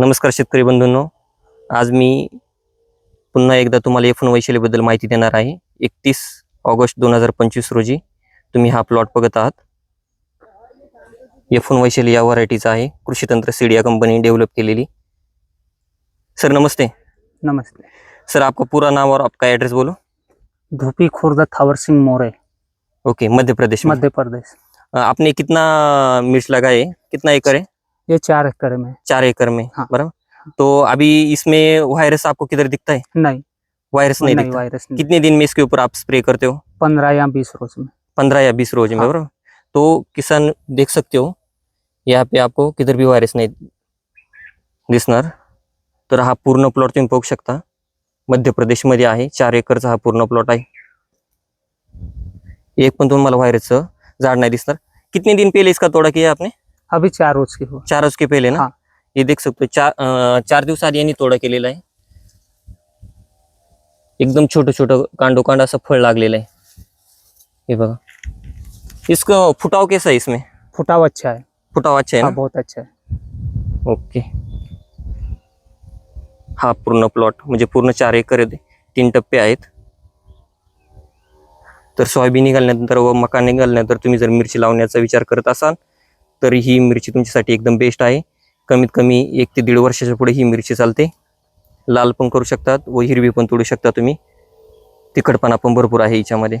नमस्कार शेतकरी बंधूंनो. आज मी पुन्हा एकदा तुम्हाला एफ वैशालीबद्दल माहिती देणार आहे. एकतीस ऑगस्ट दोन हजार पंचवीस रोजी तुम्ही हा प्लॉट बघत आहात. एफ वैशाली या व्हरायटीचा आहे. कृषी तंत्र सीडिया कंपनी डेव्हलप केलेली. सर नमस्ते. नमस्ते. सर आपका पूरा नाम और आपका एड्रेस बोलो. धूपी खुर्द थावर सिंह मोरे. ओके मध्य प्रदेश मध्य. प्रदेश. आपने कितना मिर्च लगाए? कितना एकड़ है ये चार एकड़ में। चार एकड़ में हाँ। बराबर? तो अभी इसमें वायरस आपको किधर दिखता है? नहीं। वायरस नहीं नहीं दिखता। वायरस नहीं। कितने दिन में इसके ऊपर आप स्प्रे करते हो? पंद्रह या बीस रोज में। पंद्रह या बीस रोज में हाँ. बरोबर? तो किसान देख सकते हो यहाँ पे आपको किधर भी वायरस नाही दिसणार तर हा पूर्ण प्लॉट तुम्ही बघू शकता। मध्य प्रदेशमध्ये आहे चार एकरचा हा पूर्ण प्लॉट आहे. एक पण तुम्हाला व्हायरसचं झाड नाही दिसणार. कितने दिन पहले इसका तोड़ा किया आपने? अभी चार रोज की हुआ। चार उसके पहले ना? हाँ. हे देख सकतो चार अं, चार दिवस आधी यांनी तोडा केलेला आहे. एकदम छोटं छोटं कांडोकांड असं फळ लागलेलं आहे. हे बघा. इसका फुटाव कैसा है इसमें? फुटाव अच्छा है। फुटाव अच्छा है हाँ ना बहुत अच्छा है। ओके। हा पूर्ण प्लॉट म्हणजे पूर्ण चार एकर आहे तीन टप्पे आहेत. तर सोयाबीन निघाल्यानंतर व मका निघाल्यानंतर तुम्ही जर मिरची लावण्याचा विचार करत असाल तर ही मिरची तुमच्यासाठी एकदम बेस्ट आहे. कमीत कमी एक ते दीड वर्षाच्या पुढे ही मिरची चालते. लाल पण करू शकतात व हिरवी पण तोडू शकता तुम्ही. तिखटपणा पण भरपूर आहे हिच्यामध्ये